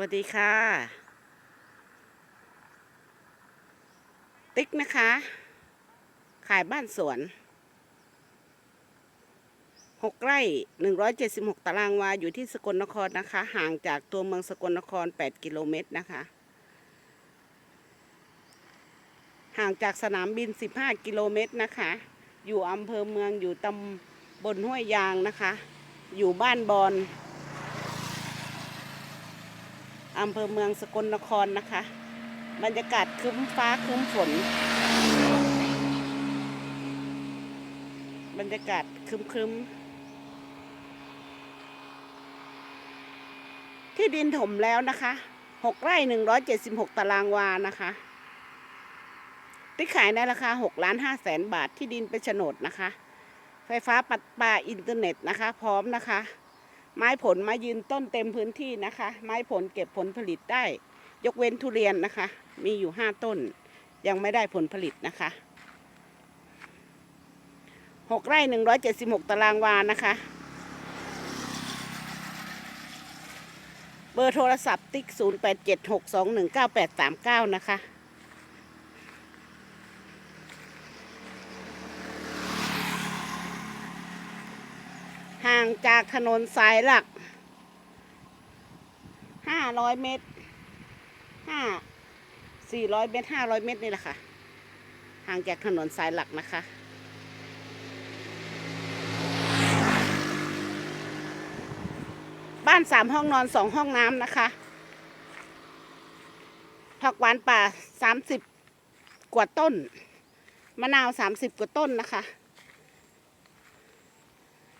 วัสดีค่ะ ติ๊กนะคะ ขายบ้านสวนหกไร่หนึ่งร้อยเจ็ดสิบหกตารางวา อยู่ที่สกลนครนะคะ ห่างจากตัวเมืองสกลนครแปดกิโลเมตรนะคะ ห่างจากสนามบินสิบห้ากิโลเมตรนะคะ อยู่อำเภอเมืองอยู่ตำบลห้วยยางนะคะ อยู่บ้านบอน อำเภอเมืองสกลนครนะคะ บรรยากาศครึ้มฟ้าครึ้มฝน บรรยากาศครึ้มครึ้มๆที่ดินถมแล้วนะคะหกไร่หนึ่งร้อยเจ็ดสิบหกตารางวานะคะที่ขายในราคาหกล้านห้าแสนบาทที่ดินเป็นโฉนดนะคะ ไฟฟ้าปัดปาอินเทอร์เน็ตนะคะ พร้อมนะคะ ไม้ผลม้ยืนต้นเต็มพื้นที่นะคะ ไม้ผลเก็บผลผลิตได้ ยกเว้นทุเรียนนะคะ มีอยู่ห้าต้น ยังไม่ได้ผลผลิตนะคะหกไร่หนึ่งร้อยเจ็ดสิบหกตารางวานะคะ เบอร์โทรศัพท์ติ๊กศูนย์แปดเจ็ดหกสองหนึ่งเก้าแปดสามเก้านะคะ ห่างจากถนนสายหลัก ห้าร้อยเมตร ห้า สี่ร้อยเมตรห้าร้อยเมตรนี่แหละค่ะ ห่างจากถนนสายหลักนะคะ บ้านสามห้องนอนสองห้องน้ำนะคะผักหวานป่าสามสิบกว่าต้น มะนาวสามสิบกว่าต้นนะคะ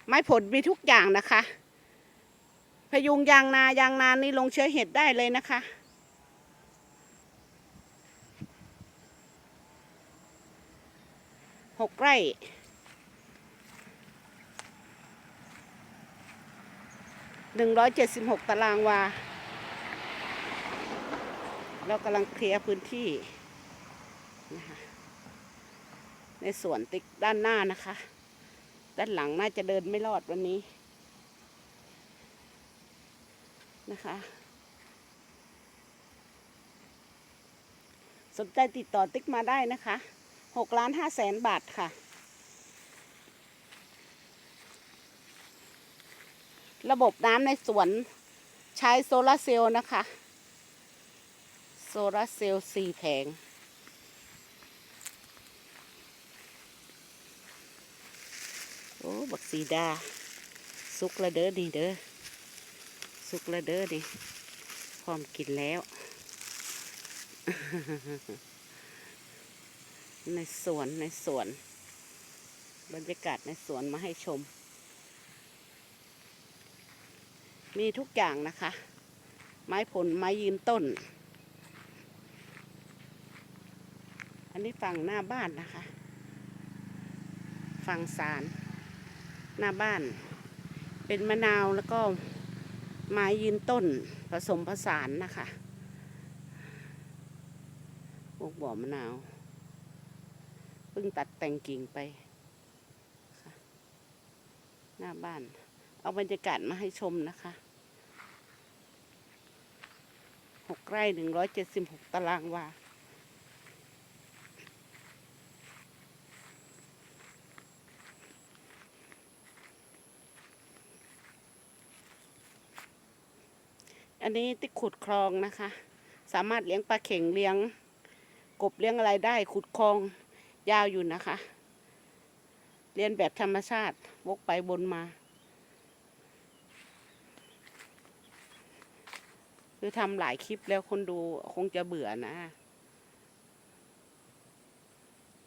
ไม้ผลมีทุกอย่างนะคะ พยุงยางนายางนานี่ลงเชื้อเห็ดได้เลยนะคะ หกไร่หนึ่งร้อยเจ็ดสิบหกตารางวา เรากำลังเคลียร์พื้นที่นะคะในสวนติ๊กด้านหน้านะคะ ด้านหลังน่าจะเดินไม่รอดวันนี้นะคะ สนใจติดต่อติ๊กมาได้นะคะหกล้านห้าแสนบาทค่ะ ระบบน้ำในสวนใช้โซลาร์เซลล์นะคะ โซลาร์เซลล์สี่แผง โอ้บักสีดา สุกละเด้อนี่เด้อสุกละเด้อนี่พร้อมกินแล้วในสวนในสวน บรรยากาศในสวนมาให้ชม มีทุกอย่างนะคะ ไม้ผลไม้ยืนต้น อันนี้ฝั่งหน้าบ้านนะคะ ฝั่งศาล หน้าบ้าน เป็นมะนาวแล้วก็ไม้ยืนต้นผสมผสานนะคะพวกบ่อมะนาวเพิ่งตัดแต่งกิ่งไป หน้าบ้าน เอาบรรยากาศมาให้ชมนะคะหกไร่หนึ่งร้อยเจ็ดสิบหกตารางวา อันนี้ที่ขุดคลองนะคะ สามารถเลี้ยงปลาเข่งเลี้ยง กบเลี้ยงอะไรได้ขุดคลองยาวอยู่นะคะ เรียนแบบธรรมชาติวกไปบนมา คือทำหลายคลิปแล้วคนดูคงจะเบื่อนะ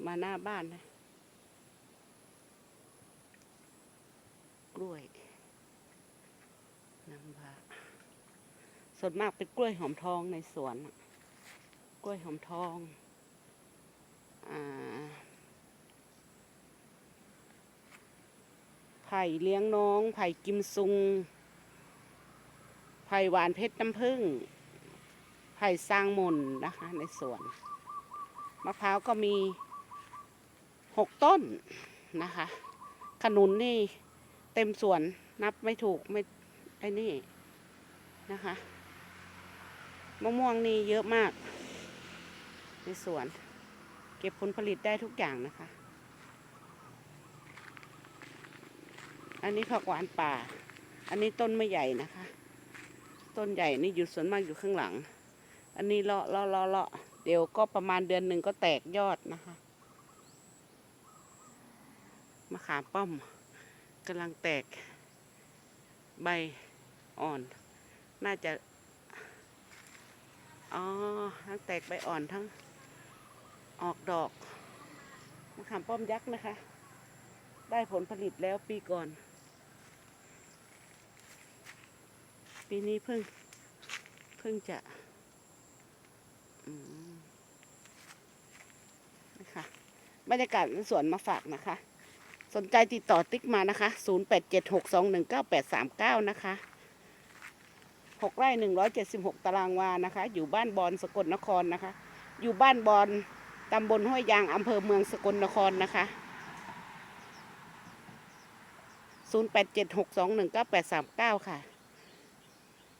มาหน้าบ้านนะกล้วยน้ำว้า ส่วนมากเป็นกล้วยหอมทองในสวน กล้วยหอมทองอาไผ่เลี้ยงน้อง ไผ่กิมซุง ไผ่หวานเพชรน้ำผึ้ง ไผ่สร้างมนนะคะ ในสวน มะพร้าวก็มีหกต้นนะคะ ขนุนนี่เต็มสวนนับไม่ถูกไม่ไอ้นี่นะคะ มะม่วงนี่เยอะมากในสวน เก็บผลผลิตได้ทุกอย่างนะคะ อันนี้ผักหวานป่า อันนี้ต้นไม่ใหญ่นะคะ ต้นใหญ่นี่อยู่ส่วนมากอยู่ข้างหลัง อันนี้เลาะเลาะเลาะเลาะเดี๋ยวก็ประมาณเดือนหนึ่งก็แตกยอดนะคะมะขามป้อมกำลังแตกใบอ่อน น่าจะ อ๋อ ทั้งแตกใบอ่อนทั้งออกดอกมะขามป้อมยักษ์นะคะ ได้ผลผลิตแล้วปีก่อน ปีนี้เพิ่ง เพิ่งจะนะคะบรรยากาศสวนมาฝากนะคะ สนใจติดต่อติ๊กมานะคะ 0876219839 นะคะ 6ไร่176 ตารางวานะคะ อยู่บ้านบอนสกลนครนะคะ อยู่บ้านบอนตำบลห้วยยางอำเภอเมืองสกลนครนะคะ 0876219839 ค่ะ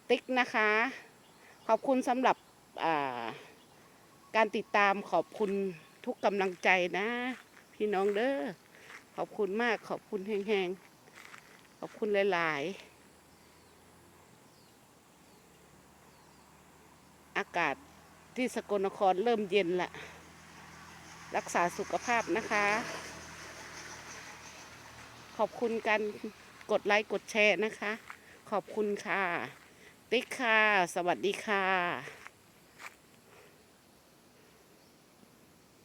ติ๊กนะคะ ขอบคุณสำหรับาการติดตามขอบคุณทุกกำลังใจนะ พี่น้องเด้อขอบคุณมากขอบคุณแห้งๆ ขอบคุณหลาย ๆ อากาศที่สกลนครเริ่มเย็นละรักษาสุขภาพนะคะ ขอบคุณการกดไลค์กดแชร์นะคะ ขอบคุณค่ะ ติ๊กค่ะ สวัสดีค่ะ